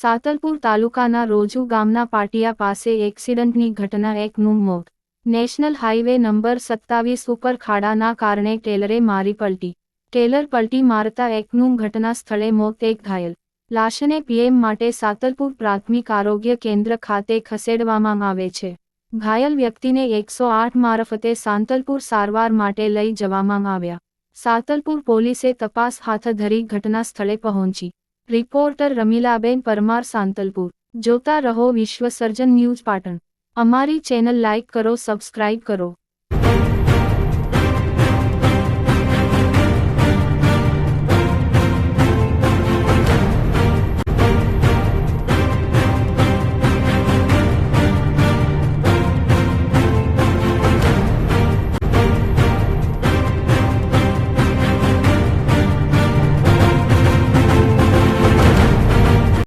સાતલપુર તાલુકાના રોજુ ગામના પાટિયા પાસે એક્સિડન્ટની ઘટના એકનું મોત. નેશનલ હાઈવે નંબર સત્તાવીસ ઉપર ખાડાના કારણે ટેલરે મારી પલટી. ટેલર પલટી મારતા એકનું ઘટના સ્થળે મોત એક ઘાયલ. લાશને પીએમ માટે સાતલપુર પ્રાથમિક આરોગ્ય કેન્દ્ર ખાતે ખસેડવામાં આવે છે. ઘાયલ વ્યક્તિને એકસો આઠ મારફતે સાંતલપુર સારવાર માટે લઈ જવામાં આવ્યા. સાતલપુર પોલીસે તપાસ હાથ ધરી ઘટના સ્થળે પહોંચી. રિપોર્ટર રમીલાબેન પરમાર સાંતલપુર. જોતા રહો વિશ્વસર્જન ન્યૂઝ પાટણ. અમારી ચેનલ લાઇક કરો, સબસ્ક્રાઇબ કરો.